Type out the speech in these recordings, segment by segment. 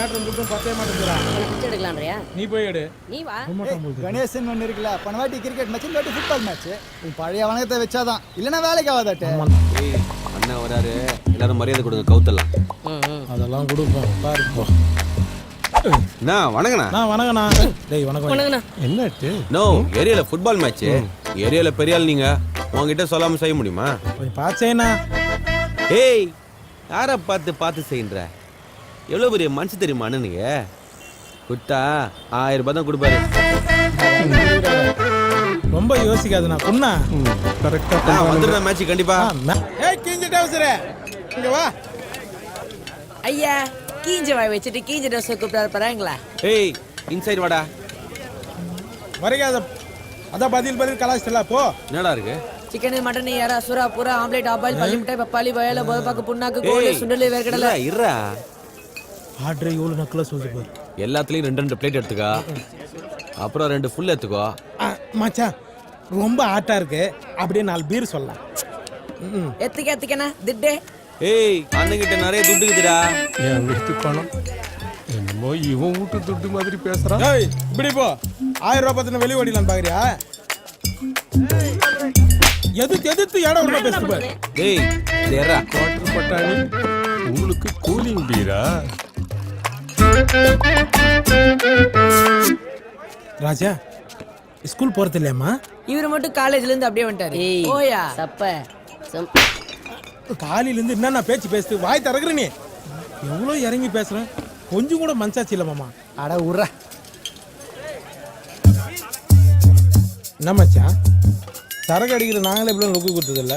Matter மட்டும் பத்தே பிச்சை நீ போய் எடு. நீ வா. கணேசன் ஒன்று இருக்குல்ல போன வாட்டி கிரிக்கெட் மேட்ச் இந்த வாட்டி ஃபுட்பால் மேட்ச் உன் பழைய வணக்கத்தை வச்சாதான். இல்லைன்னா வேலைக்கு ஆகாதாட்டு. ஏய் அண்ணன் வராரு. எல்லாரும் மரியாதை கொடுங்க கவுத்தலாம் அதெல்லாம் கொடுப்போம். பாரு. போ. அண்ணா வணங்கண்ணா நான் வணக்கண்ணா. டேய் வணக்கம். வணக்கண்ணா. என்னட்டு? நோ ஏரியால ஃபுட்பால் மேட்ச் ஏரியால பெரிய ஆள் நீங்க. உங்ககிட்ட சொல்லாம செய்ய முடியுமா? கொஞ்சம் பார்த்தேண்ணா ஏய் யார பார்த்து பார்த்து செய்யுன்ற எவ்வளவு பெரிய மனுஷன் தெரியுமா அண்ணனுங்க? குட்டா ஆயிரம் ரூபாய் தான் கொடுப்பாரு. ரொம்ப யோசிக்காதுண்ணா குண்ணா. நான் வந்துடுறேன் மேட்ச் கண்டிப்பா. ஏய் கிஞ்சி டவுசரே இங்க வா. ஐயா கீஞ்ச வாய் வச்சுட்டு கீஞ்ச ட்ரெஸ் கூப்பிட்டாரு பாருங்களா ஏய் இன்சைட் வாடா. வரைக்காத அதான் பதில் பதில் கலாச்சிட்டல போ. என்னடா இருக்கு? சிக்கன் மட்டன் யாரா சுறா புறா ஆம்லேட் ஆபாயில் பள்ளி மிட்டாய் பப்பாளி வயல போதப்பாக்கு புண்ணாக்கு கோழி சுண்டல் வேர்க்கடலை. இருடா. ஆர்டர் இவ்வளோ நக்கலாக சொல்லுது பாரு. எல்லாத்துலயும் ரெண்டு ரெண்டு பிளேட் எடுத்துக்கோ. அப்புறம் ரெண்டு ஃபுல் எடுத்துக்கோ. ஆ, மச்சான் ரொம்ப ஆட்டா இருக்கு. அப்படியே நாலு பீர் சொல்லலாம். ம் எத்துக்க எத்துக்கண்ணா. திட்டே. ஏய் அண்ணங்கிட்ட நிறைய துட்டு இருக்குதுடா. என் வீட்டு பணம் என்னமோ இவன் வீட்டு துட்டு மாதிரி பேசுறான் ஏய் இப்படி போ. ஆயிரம் ரூபாய் பத்தின வெளியே ஓடிலாம் பாக்குறியா? எதிர்த்து எதிர்த்து இடம் விட பேசுது பாரு. ஏய் தேரா குவார்டர் பட்டாணி உங்களுக்கு கூலிங் பீரா ராஜா ஸ்கூல் போறது இல்லையாம்மா இவரு மட்டும் காலேஜ்ல இருந்து அப்படியே வந்துட்டாரு. ஓயா. சப்ப. காலையில இருந்து என்னென்ன பேச்சு பேசுது? வாய் திறக்குற நீ. எவ்வளோ இறங்கி பேசுறேன்? கொஞ்சம் கூட மனசாச்சு இல்ல மாமா. அட உர்ற. என்ன மச்சான்? சரக்கு அடிக்கிற நாங்களே இப்படிலாம் லுக்கு கொடுத்ததில்ல.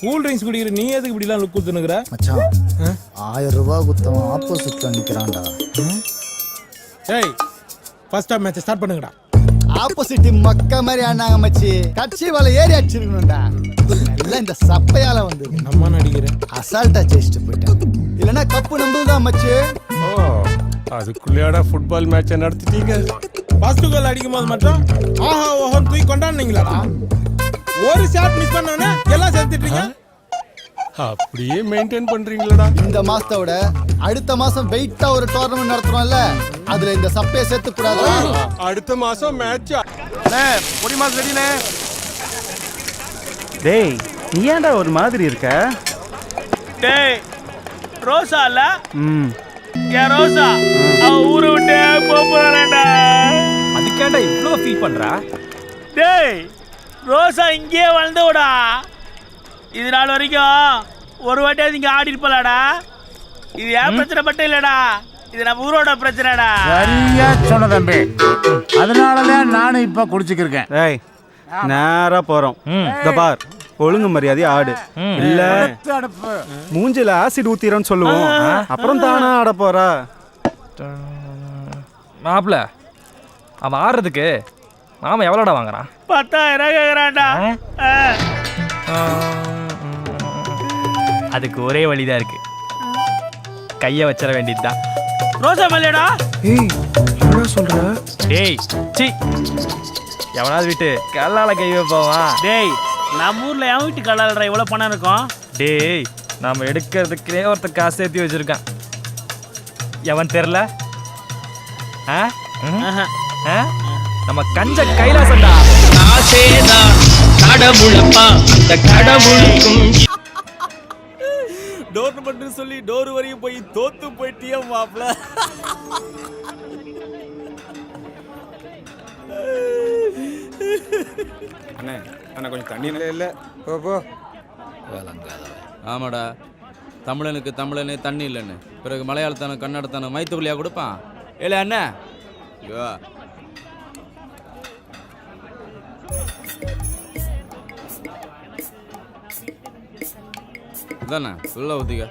கூல் ட்ரிங்க்ஸ் குடிக்கிற நீ எதுக்கு இப்படிலாம் லுக் கொடுத்துனுக்குற? மச்சான் ஆயிரம் ரூபாய் குத்தவன் ஆப்போசிட்ல நிக்கிறான்டா. ஏய் ஃபர்ஸ்ட் ஆஃப் மேட்ச் ஸ்டார்ட் பண்ணுங்கடா. ஆப்போசிட் மக்க மாதிரி ஆனாங்க மச்சி. கட்சி வலை ஏறி அடிச்சிருக்கணும்டா. எல்லாம் இந்த சப்பையால வந்து. நம்ம நடிக்கிறேன் அசால்ட்டா ஜெயிச்சுட்டு போயிட்டேன். இல்லைன்னா கப்பு நம்புதான் மச்சி. ஓ அதுக்குள்ளேயாடா ஃபுட்பால் மேட்சை நடத்திட்டீங்க. ஃபர்ஸ்ட் கோல் அடிக்கும் போது மட்டும் ஆஹா ஓஹோ தூக்கி கொண்டாடுனீங்களாடா. ஒரு ஷாட் மிஸ் பண்ணோன்னே எல்லாம் சேர்த்துட்டீங்க அப்படியே மெயின்டைன் பண்றீங்களடா. இந்த மாசத்தோட அடுத்த மாசம் வெயிட்டா ஒரு டோர்னமெண்ட் நடத்துறோம்ல அதுல இந்த சப்பையை சேர்த்து கூடாது அடுத்த மாசம் மேட்ச் டேய் நீ ஏன்டா ஒரு மாதிரி இருக்க? டேய் ரோசா இல்ல? ம். என் ரோசா அவ ஊரை விட்டு போறாடா அதுக்கேண்டா இவ்வளோ ஃபீல் பண்றா? டேய் ரோசா இங்கேயே வளர்ந்தோடா இது நாள் வரைக்கும் ஒரு வாட்டியாவது இங்க ஆடி இருப்பலாடா இது என் பிரச்சனை மட்டும் இல்லடா. இது நம்ம ஊரோட பிரச்சனைடா. சரியா சொன்ன தம்பி. அதனாலதான் நானும் இப்ப குடிச்சுக்கிருக்கேன். டேய் நேரா போறோம். இந்த பார். ஒழுங்கு மரியாதை ஆடு. இல்ல. அடுப்பு மூஞ்சில ஆசிட் ஊத்திரன்னு சொல்லுவோம். அப்புறம் தானா ஆட போறா? மாப்பிள அவன் ஆடுறதுக்கு நாம எவ்வளோடா வாங்குறான் பத்தாயிரம் கேக்குறான்டா. ஆ. அதுக்கு ஒரே வழிதான் இருக்கு. கையை வச்சிட வேண்டியதுதான். ரோசா மேலேடா ஏய் என்ன சொல்ற? டேய் சி. எவனாவது விட்டு கல்லால கை வைப்பாவா டேய் நம்ம ஊர்ல என் வீட்டு கலால்ற எவ்வளவு பணம் இருக்கும்? டேய் நாம எடுக்கிறதுக்கே ஒருத்தர் காசு சேர்த்து வச்சிருக்கான். எவன் தெரில ஆ. ஆ? நம்ம கஞ்ச கைலாசண்டா டோர் மட்டும் சொல்லி டோர் வரையும் போய் தோத்து போயிட்டியா மாப்ள அண்ணே அண்ணா கொஞ்சம் தண்ணி இல்ல போ போ. ஆமாடா. தமிழனுக்கு தமிழனே தண்ணி இல்லைன்னு. பிறகு மலையாளத்தான கன்னடத்தான மைத்துக்குள்ளியா கொடுப்பான். ஏல அண்ணா. ஐயோ இதானே? உள்ள ஊத்திக்க.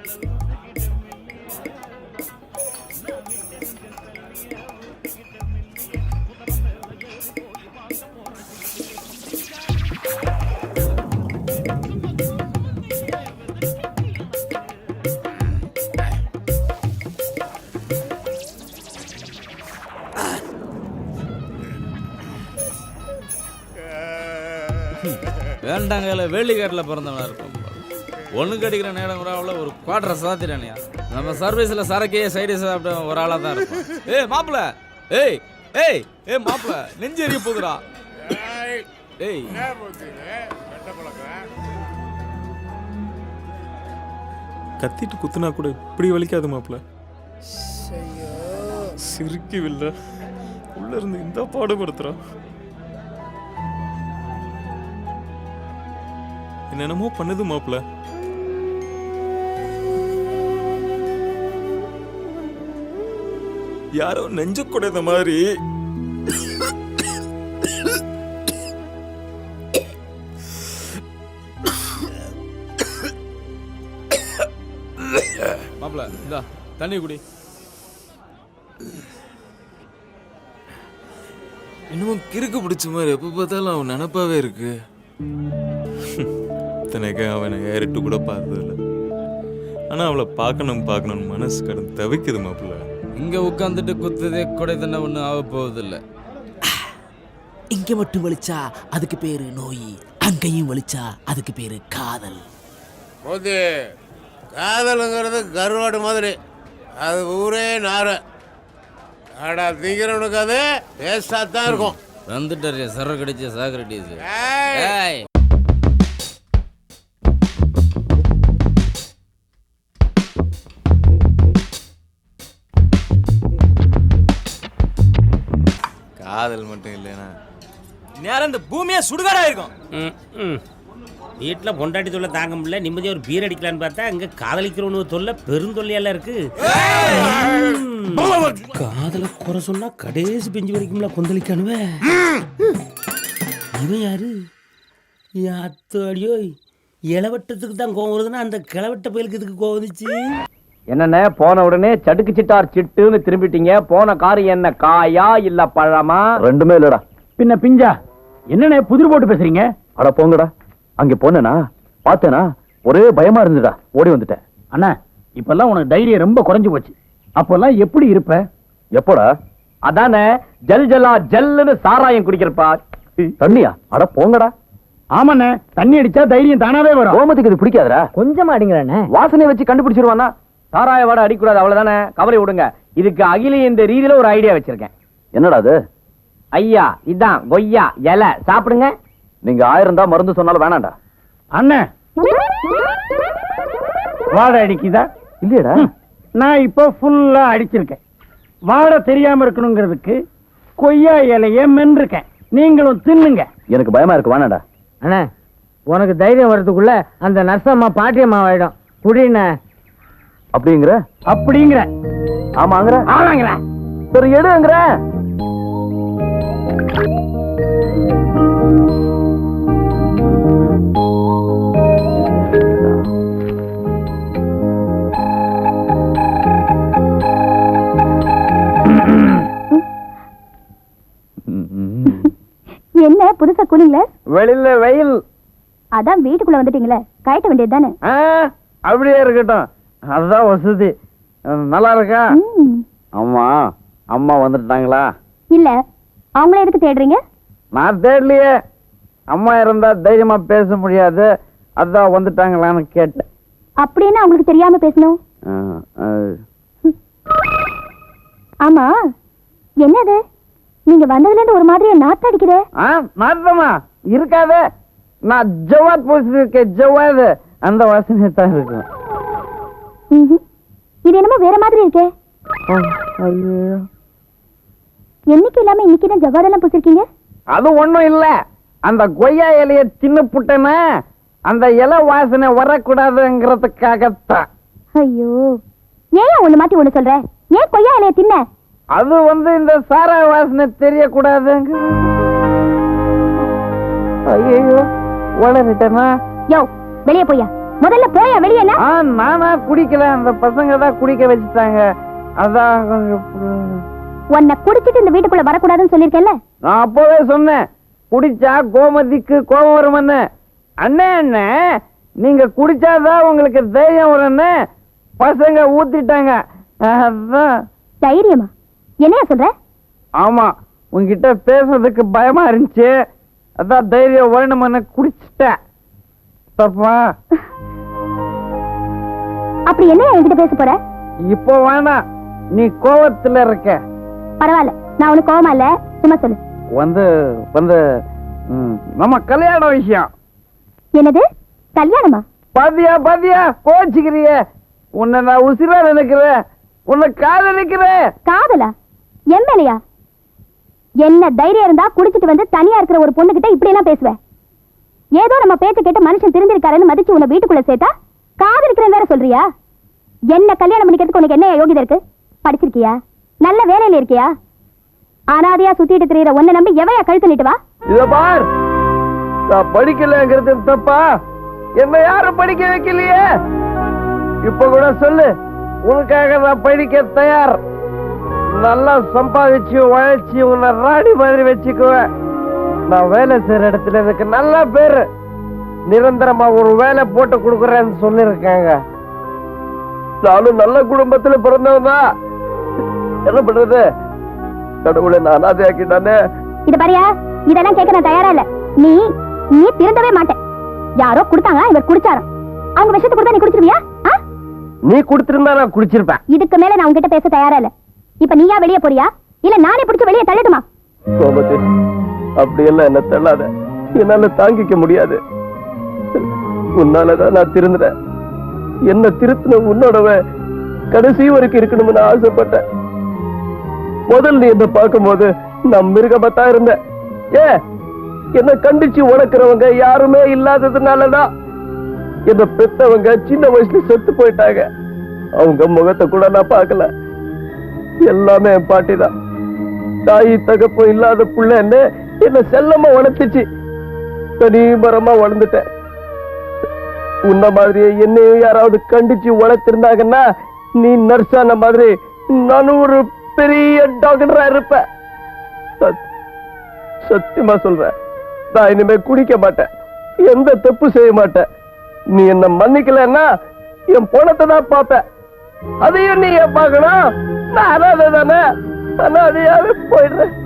வேண்டாங்கல வேலிக்காட்டில் பிறந்தவனா இருப்பான் ஒன்று கடிக்கிற நேரம் கூட அவ்வளோ ஒரு குவாட்ரை சாத்திரானியா. நம்ம சர்வீஸ்ல சரக்கே சைடு சாப்பிட்ட ஒரு ஆளா தான் இருப்போம் ஏய் மாப்பிள ஏய் ஏய் ஏய் மாப்பிள நெஞ்சு எரிய போகுதுடா. ஏய். கத்திட்டு குத்துனா கூட இப்படி வலிக்காது மாப்பிள்ள. சிரிக்கவில்லை. உள்ள இருந்து இந்த பாடுபடுத்துறான் என்னென்னமோ பண்ணுது மாப்பிள்ள. யாரோ நெஞ்ச குடைந்த மாதிரி. மாப்பிள இந்தா தண்ணி குடி. இன்னமும் கிறுக்கு பிடிச்ச மாதிரி எப்போ பார்த்தாலும் அவன் நினப்பாவே இருக்கு. இத்தனைக்கு அவனை ஏறிட்டு கூட பார்த்ததில்ல. ஆனால் அவளை பார்க்கணும் பார்க்கணும் மனசு கடந்து தவிக்குது மாப்பிள்ள. இங்க உட்காந்துட்டு குத்துதே கொடை தண்ணை ஒன்றும் ஆக போவதில்ல. இங்க மட்டும் வலிச்சா அதுக்கு பேரு நோய் அங்கேயும் வலிச்சா அதுக்கு பேரு காதல். போது காதலுங்கிறது கருவாடு மாதிரி. அது ஊரே நார. ஆடா திங்கிறவனுக்கு அது டேஸ்டாக தான் இருக்கும். வந்துட்டாரு சரக்கு அடிச்ச சாக்ரட்டிஸ் ஏய், காதல் மட்டும் இல்லைனா நேரம் இந்த பூமியே சுடுகாடா இருக்கும் வீட்டில் பொண்டாட்டி தொல்லை தாங்க முடியல நிம்மதியாக ஒரு பீர் அடிக்கலான்னு பார்த்தா அங்கே காதலிக்கிறவனு தொல்லை பெருந்தொல்லையெல்லாம் இருக்கு. காதலை குறை சொன்னா கடைசி பெஞ்சு வரைக்கும்ல கொந்தளிக்கானுவே? இவன் யாரு? அத்து அடியோ இளவட்டத்துக்கு தான் கோவம் வருதுன்னா அந்த கிளவட்ட பயலுக்கு இதுக்கு கோவம் வந்துச்சு? என்னண்ணே போன உடனே சடுக்கு சிட்டார் சிட்டுன்னு திரும்பிட்டீங்க. போன காரு என்ன காயா இல்ல பழமா? ரெண்டுமே இல்லடா. பின்ன பிஞ்சா என்னண்ணே புதிர் போட்டு பேசுறீங்க? அட போங்கடா. அங்க போனேனா பார்த்தேனா ஒரே பயமா இருந்துடா ஓடி வந்துட்டேன். அண்ணா இப்பெல்லாம் உனக்கு தைரியம் ரொம்ப குறைஞ்சு போச்சு. அப்பெல்லாம் எப்படி இருப்ப? எப்போடா? அதானே ஜல் ஜலா ஜல்லுன்னு சாராயம் குடிக்கிறப்பா. தண்ணியா? அட போங்கடா. ஆமாண்ணே தண்ணி அடிச்சா தைரியம் தானாவே வரும். கோமத்துக்கு இது பிடிக்காதடா. கொஞ்சமா அடிங்கிறானே வாசனை வச்சு கண்டுபிடிச்சிருவானா? சாராய வாடை அடிக்கூடாது அவ்வளவுதானே? கவலை விடுங்க. இதுக்கு அகில இந்த ரீதியில ஒரு ஐடியா வச்சிருக்கேன். என்னடா அது? ஐயா இதான் கொய்யா இலை. சாப்பிடுங்க. நீங்க ஆயிரம் தான் மருந்து சொன்னாலும் வேணாம்டா. அண்ணே. வாடை அடிக்குதா? இல்லையடா. நான் இப்போ ஃபுல்லா அடிச்சிருக்கேன். வாடை தெரியாம இருக்கணுங்கிறதுக்கு கொய்யா இலைய மென்றிருக்கேன் நீங்களும் தின்னுங்க. எனக்கு பயமா இருக்கு வேணாடா அண்ணே உனக்கு தைரியம் வர்றதுக்குள்ள அந்த நர்சம்மா பாட்டியம்மா ஆயிடும் குடின அப்படிங்கிற? அப்படிங்கிற. ஆமாங்கிற? ஆமாங்கிற. சரி எடுங்கிற. என்ன புதுசா கூலிங்கள? வெளியில வெயில். அதான் வீட்டுக்குள்ள வந்துட்டீங்களே கயட்ட வேண்டியது தானே ஆ, அப்படியே இருக்கட்டும். அதுதான் வசதி. நல்லா இருக்கா? அம்மா அம்மா வந்துட்டாங்களா? இல்ல அவங்கள எதுக்கு தேடுறீங்க? நான் தேடலையே. அம்மா இருந்தா தைரியமா பேச முடியாது. அதான் வந்துட்டாங்களான்னு கேட்டேன். அப்படின்னு அவங்களுக்கு தெரியாம பேசணும்? ஆமா என்னது? நீங்க வந்ததுல இருந்து ஒரு மாதிரியா நாத்து அடிக்குதே? நாட்டமா இருக்காதே. நான் ஜவாத் போசிருக்கேன் ஜவாது அந்த வாசனை தான் இருக்கும். இது என்னமோ வேற மாதிரி இருக்கே. என்னைக்கு இல்லாம இன்னைக்கு தான் ஜவாதெல்லாம் பூசிருக்கீங்க? அது ஒண்ணும் இல்ல. அந்த கொய்யா இலைய தின்னு புட்டேன்னா அந்த இலை வாசனை வரக்கூடாதுங்கிறதுக்காகத்தான். ஐயோ. ஏன் ஒண்ணு மாத்தி ஒண்ணு சொல்ற? ஏன் கொய்யா இலைய தின்ன? அது வந்து இந்த சாரா வாசனை தெரியக்கூடாதுங்க. ஐயோ வளரிட்டேனா யோ வெளிய போயா முதல்ல போயா வெளியனா ஆ நானா குடிக்கல. அந்த பசங்க தான் குடிக்க வச்சுட்டாங்க. அதான் உன்னை குடிச்சிட்டு இந்த வீட்டுக்குள்ள வரக்கூடாதுன்னு சொல்லிருக்கேன்ல நான் அப்பவே சொன்னேன். குடிச்சா கோமதிக்கு கோபம் வரும்னு அண்ணே அண்ணே நீங்க குடிச்சாதான் உங்களுக்கு தைரியம் வரும்னு பசங்க ஊத்திட்டாங்க. அதான். தைரியமா? என்னையா சொல்ற? ஆமா உங்ககிட்ட பேசுறதுக்கு பயமா இருந்துச்சு. அதான் தைரியம் வேணும்னு குடிச்சிட்டேன். தப்பா? அப்படி என்ன என்கிட்ட பேச போற? இப்போ வேணாம் நீ கோவத்துல இருக்க. பரவாயில்ல நான் உனக்கு கோவமா இல்ல சும்மா சொல்லு. வந்து வந்து நம்ம கல்யாண விஷயம். என்னது? கல்யாணமா? பாத்தியா பாத்தியா கோச்சிக்கிறிய. உன்னை நான் உசிரா நினைக்கிறேன். உன்னை காதலிக்கிறேன். காதலா? என் மேலையா என்ன தைரியம் இருந்தா குடிச்சிட்டு வந்து தனியா இருக்கிற ஒரு பொண்ணுகிட்ட இப்படி எல்லாம் பேசுவேன் ஏதோ நம்ம பேச்ச கேட்டு மனுஷன் திருந்திருக்காருன்னு மதிச்சு உன்னை வீட்டுக்குள்ள சேர்த்தா? காதலிக்கிறேன் வேற சொல்றியா? என்ன கல்யாணம் பண்ணிக்கிறதுக்கு உனக்கு என்ன யோகிதா இருக்கு? படிச்சிருக்கியா? நல்ல வேலையில இருக்கியா? அனாதையா சுத்திட்டு திரியற ஒன்ன நம்பி எவையா கழுத்து நீட்டு வா? இத பார். நான் படிக்கலங்கிறது தப்பா? என்ன யாரும் படிக்க வைக்கலையே? இப்ப கூட சொல்லு உனக்காக நான் படிக்க தயார். நல்லா சம்பாதிச்சு உழைச்சி உன்னை ராணி மாதிரி வச்சுக்குவேன். நான் வேலை செய்யற இடத்துல எனக்கு நல்லா பேரு. நிரந்தரமா ஒரு வேலை போட்டு கொடுக்குறேன்னு சொல்லிருக்காங்க நானும் நல்ல குடும்பத்துல பிறந்தவன் தான் என்ன பண்றது? கடவுளை நான் அனாதையாக்கிட்டானே. இது பாரியா இதெல்லாம் கேட்க நான் தயாரா இல்ல. நீ நீ திருந்தவே மாட்டேன். யாரோ கொடுத்தாங்க இவர் குடிச்சாராம் அவங்க விஷயத்தை கொடுத்தா நீ குடிச்சிருவியா? ஆ? நீ கொடுத்திருந்தா நான் குடிச்சிருப்பேன். இதுக்கு மேல நான் உன்கிட்ட பேச தயாரா இல்ல. இப்ப நீயா வெளியே போறியா? இல்ல நானே பிடிச்சு வெளியே தள்ளட்டுமா? கோமதி அப்படியெல்லாம் என்ன தள்ளாத. என்னால தாங்கிக்க முடியாது. உன்னாலதான் நான் திருந்துறேன் என்ன திருத்தின உன்னோடவ கடைசி வரைக்கும் இருக்கணும்னு ஆசைப்பட்டேன். முதல் நீ என்ன பார்க்கும்போது நான் மிருகமத்தா இருந்தேன். ஏ என்ன கண்டிச்சு உழைக்கிறவங்க யாருமே இல்லாததுனாலதான் என்ன பெத்தவங்க சின்ன வயசுல செத்து போயிட்டாங்க. அவங்க முகத்தை கூட நான் பார்க்கல. எல்லாமே என் பாட்டி தான் தாய் தகப்பம் இல்லாத புள்ளன்னு என்ன செல்லமா வளர்த்துச்சு. தனி மரமா வளர்ந்துட்டேன். உன்ன மாதிரியே என்னையும் யாராவது கண்டிச்சு வளர்த்திருந்தாங்கன்னா நீ நர்ஸான மாதிரி நானும் ஒரு பெரிய டாக்டரா இருப்பேன். சத்- சத்தியமா சொல்றேன். நான் இனிமே குடிக்க மாட்டேன். எந்த தப்பு செய்ய மாட்டேன். நீ என்ன மன்னிக்கலன்னா என் பணத்தை தான் பார்ப்பேன். அதையும் நீ ஏன் பார்க்கணும்? நான் அனாதை தானே அனாதையாவே போயிடுறேன்.